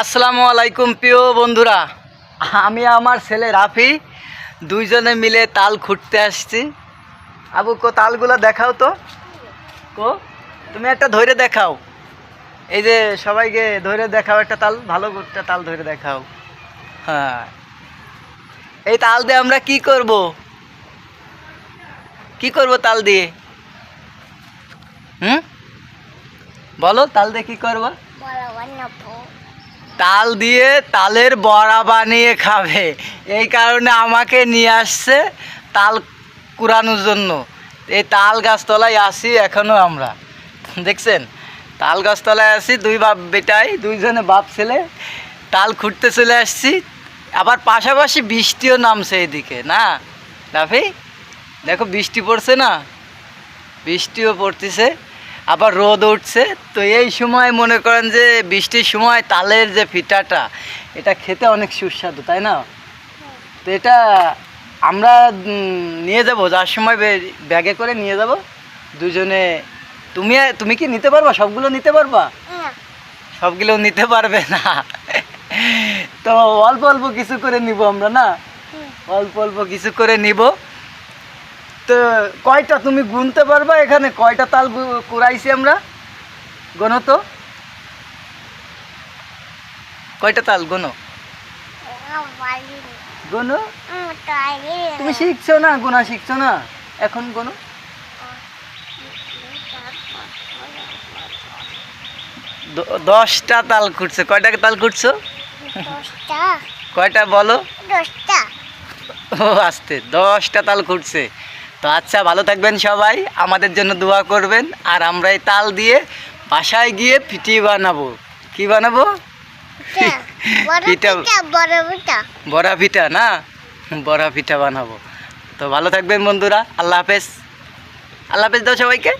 আসসালামু আলাইকুম, প্রিয় বন্ধুরা। আমি আমার ছেলে রাফি, দুইজনে মিলে তাল খুঁটতে আসছি। আবু, কো, তালগুলো দেখাও তো। কো, তুমি একটা ধরে দেখাও। এই যে সবাইকে ধরে দেখাও, একটা তাল, ভালো একটা তাল ধরে দেখাও। হ্যাঁ। এই তাল দিয়ে আমরা কি করব? কি করব তাল দিয়ে? হুম? বলো, তাল দিয়ে কি করব? তাল দিয়ে তালের বড়া বানিয়ে খাবে। এই কারণে আমাকে নিয়ে আসছে তাল কুড়ানোর জন্য। এই তাল গাছতলায় আসি এখনও আমরা। দেখছেন? তাল গাছতলায় আসি, দুই বাপ বেটাই, দুইজনে বাপ ছেলে। তাল খুঁড়তে চলে আসছি। আবার পাশাপাশি বৃষ্টিও নামছে এদিকে না? রাফি? দেখো বৃষ্টি পড়ছে না? বৃষ্টিও পড়তেছে। আবার রোদ উঠছে। তো এই সময় মনে করেন যে বৃষ্টির সময় তালের যে ফিটাটা এটা খেতে অনেক সুস্বাদু তাই না? তো এটা আমরা নিয়ে যাব যার সময় ব্যাগে করে নিয়ে যাব। দুজনে তুমি তুমি কি নিতে পারবা? সবগুলো নিতে পারবা? সবগুলো নিতে পারবে না। তো অল্প অল্প কিছু করে নিব আমরা না? অল্প অল্প কিছু করে নিব। তো কয়টা তুমি গুনতে পারবা? এখানে কয়টা তাল কুড়াইছি আমরা? গোনো তো। কয়টা তাল গোনো? গোনো? তুমি শিখছো না? গোনা শিখছো না? এখন গোনো। দশটা তাল খুঁটছে কয়টা তাল খুঁটছো কয়টা বলো? ও আসতে। দশটা তাল খুঁটছে তো আচ্ছা ভালো থাকবেন সবাই আমাদের জন্য দোয়া করবেন আর আমরা এই তাল দিয়ে বাসায় গিয়ে পিঠি বানাবো। কি বানাবো? পিঠা। বড়া পিঠা না? বড়া পিঠা বানাবো। তো ভালো থাকবেন বন্ধুরা আল্লাহ হাফেজ। আল্লাহ হাফেজ দাও সবাইকে।